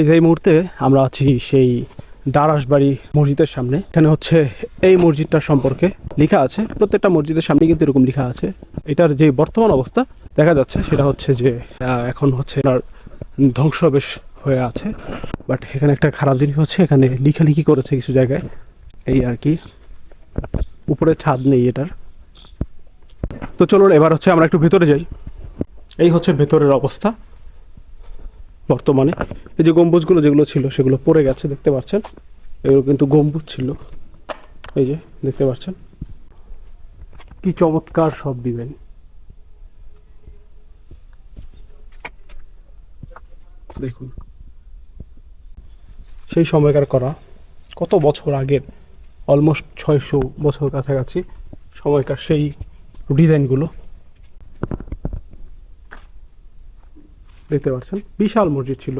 এই যে মুহূর্তে আমরা আছি সেই দারাসবাড়ি মসজিদের সামনে। এখানে হচ্ছে এই মসজিদটার সম্পর্কে লেখা আছে। প্রত্যেকটা মসজিদের সামনে কিন্তু এরকম লেখা আছে। এটার যে বর্তমান অবস্থা দেখা যাচ্ছে, সেটা হচ্ছে যে এখন হচ্ছে এটার ধ্বংসবেশ হয়ে আছে। বাট এখানে একটা খারাপ জিনিস হচ্ছে, এখানে লিখালিখি করেছে কিছু জায়গায়। এই আর কি। উপরে ছাদ নেই এটার। তো চলুন, এবার হচ্ছে আমরা একটু ভেতরে যাই। এই হচ্ছে ভেতরের অবস্থা। বর্তমানে। এই যে গম্বুজগুলো যেগুলো ছিল, সেগুলো পড়ে গেছে, দেখতে পাচ্ছেন? এগুলো কিন্তু গম্বুজ ছিল। এই যে, দেখতে পাচ্ছেন? কি চমৎকার সব দিবেন। দেখুন। সেই সময়কার করা, কত বছর আগের, অলমোস্ট ছয়শো বছর কাছাকাছি, সময়কার সেই ডিজাইনগুলো। দেখতে পাচ্ছেন। বিশাল মসজিদ ছিল।